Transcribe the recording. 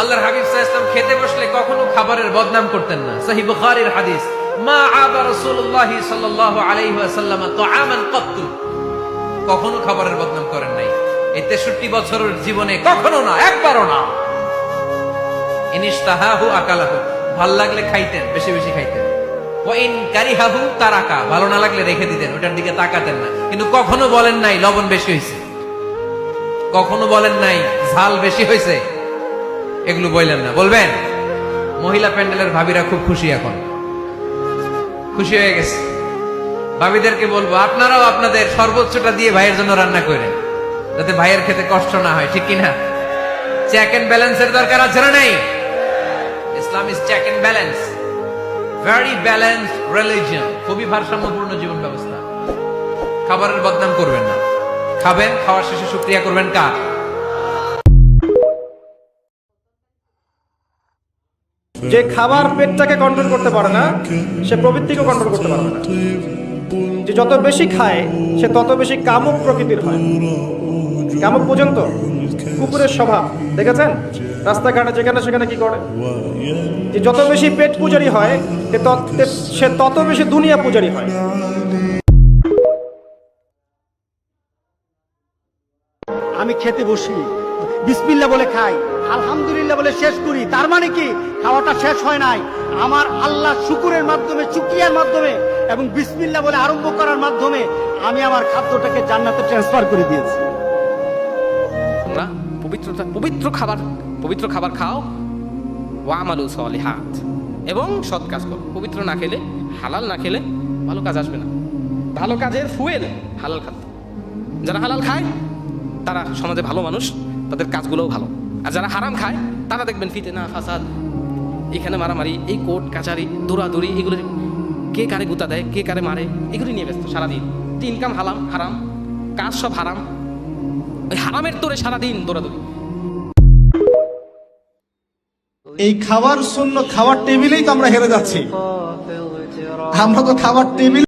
আল্লাহর হাবিব ওয়াসাল্লাম খেতে বসলে কখনো খাবারের বদনাম করতেন না। সহিহ বুখারীর হাদিস, মা আবা সাল্লাল্লাহু আলাইহি ওয়াসাল্লাম কত্তু। কখনো খাবারের বদনাম করেন নাই। এই 63 বছরের জীবনে কখনো না, একবারও না। আকালাহু, ভালো লাগলে খাইতেন, বেশি বেশি খাইতেন। ও ইন কারিহাহু তারাকা, ভালো না লাগলে রেখে দিতেন, ওটার দিকে তাকাতেন না। কিন্তু কখনো বলেন নাই, লবণ বেশি হয়েছে কখনো বলেন নাই, ঝাল বেশি হয়েছে এগুলো বললেন না। বলবেন? মহিলা প্যান্ডেলের ভাবিরা খুব খুশি এখন। খুশি হয়ে গেছে। ভাবিদেরকে বলব, আপনারাও আপনাদের সর্বোচ্চটা দিয়ে ভাইয়ের জন্য রান্না করেন, যাতে ভাইয়ের খেতে কষ্ট না হয়, ঠিক কিনা? চেক এন্ড ব্যালেন্সের দরকার আছে না নাই? Islam is check and balance very balance religion খুবই ভারসাম্যপূর্ণ জীবন ব্যবস্থা। খাবারের বদনাম করবেন না। খাবেন, খাওয়ার শেষে শুক্রিয়া করবেন কার? যে খাবার পেটটাকে কন্ট্রোল করতে পারে না, সে প্রবৃত্তিকে কন্ট্রোল করতে পারবে না। যে যত বেশি খায়, সে তত বেশি কামুক প্রকৃতির হয়। কামুক পর্যন্ত কুকুরের স্বভাব, দেখেছেন? রাস্তাঘাটে যেখানে সেখানে কি করে? যে যত বেশি পেট পূজারি হয় সে তত বেশি দুনিয়া পূজারি হয়। আমি খেতে বসি। বিসমিল্লা বলে খাই। আলহামদুলিল্লাহ বলে শেষ করি। তার মানে কি? খাওয়াটা শেষ হয় নাই। আমার আল্লাহ শুকুরের মাধ্যমে চুকিয়ার মাধ্যমে এবং বিসমিল্লা বলে আরম্ভ করার মাধ্যমে আমি আমার খাদ্যটাকে জান্নাতে ট্রান্সফার করে দিয়েছি। পবিত্রতা পবিত্র খাবার পবিত্র খাবার খাও। ওয়ামালু সলিহাত। এবং সৎ কাজ করো। পবিত্র না খেলে, হালাল না খেলে ভালো কাজ আসবে না। ভালো কাজের ফুয়েল হালাল খাদ্য। যারা হালাল খায়, তারা সমাজে ভালো মানুষ, তাদের কাজগুলোও ভালো। আর যারা হারাম খায়, তারা দেখবেন ফিতে না ফাসাদ, এখানে মারামারি, এই কোর্ট কাচারি দৌড়াদৌড়ি, এগুলো কে কারে গুতা দেয়, কে কারে মারে এগুলি নিয়ে ব্যস্ত সারাদিন। ইনকাম হালাম, হারাম, কাজ সব হারাম। ওই হারামের তোরে সারাদিন দৌড়াদৌড়ি। এই খাবার শূন্য খাবার টেবিলেই তো আমরা হেরে যাচ্ছি। আমরা তো খাবার টেবিল